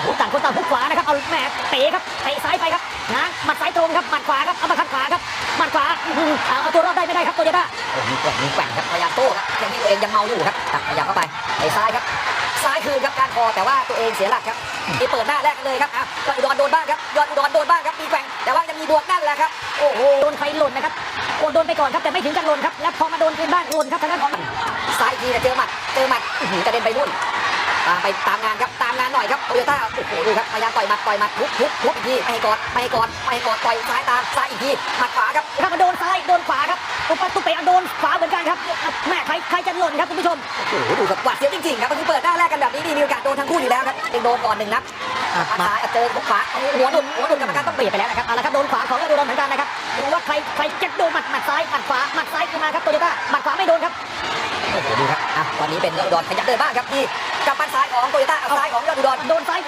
อ้โหต่างคนต่างพุกขวานะครับเอาแหมเตะครับเตะซ้ายไปครับง้างหมัดซ้ายตรงครับหมัดขวาครับเอามาขัดขวาครับหมัดขวาอื้อหือเอาเอาตัวรอดได้ไม่ได้ครับโตโยต้าโอ้มีแกว่งมีแกว่งครับพยายามโต้ครับยังที่ตัวเองยังเมาอยู่ครับครับพยายามเข้าไปไอ้ซ้ายครับ ซ้ายคืนครับการคอแต่ว่าตัวเองเสียหลักครับมีเปิดหน้าแรกกันเลยครับอะยอดอุดรโดนบ้างครับยอดอุดรโดนบ้างครับมีแกว่งแต่ว่ายังมีบวกนั่นแหละครับโอ้โหโดนใครหล่นนะครับโอ้โดนไปก่อนครับแต่ไม่ถึงกับหล่นครับแล้วพอมาโดนคืนบ้านหล่นครับทางด้านของซ้ายอีกทีนะเจอหมัดเจอหมัดอื้อหือกระเด็นไปนู่น ตามไปตามงานครับตามงานหน่อยครับโตโยต้าโอ้โหดูครับพยายามต่อยหมัดต่อยหมัดทุบทุบทุบอีกทีไม่ให้กอดไม่ให้กอดไม่ให้กอดต่อยซ้ายตามซ้ายอีกทีหมัดขวาครับครับมาโดนซ้ายโดนขวาครับตุ๊ปะตุ๊เปะโดนขวาเหมือนกันครับแม่ใครใครจะหล่นครับคุณผู้ชมโอ้โหดูครับหวาดเสียวจริงๆครับเมื่อกี้เปิดหน้าแรกกันแบบนี้นี่มีโอกาสโดนทั้งคู่อยู่แล้วครับเองโดนก่อนหนึ่งนัดอะมามาซ้ายอะเจอขวาหัวหนุนหัวหนุนกรรมการต้องเปเปลี่ลี่ยยนนไปแล้วนะครับเอาละครับโดนขวาของยอดอุดรเหมือนกันนะครับดูว่าใครใครจะโดนหมัดหมัดซ้ายหมัดขวาหมัดซ้ายขึ้นมาครับโตโยต้าหมัดขวาไม่โดนครับโอ้โหดูครับอะตอนนี้เป็นยอดอุดรขยับเดินบ้างครับนี่ กับปันซ้ายของโตโยต้าเอาซ้ายของยอดอุดรโดนซ้าย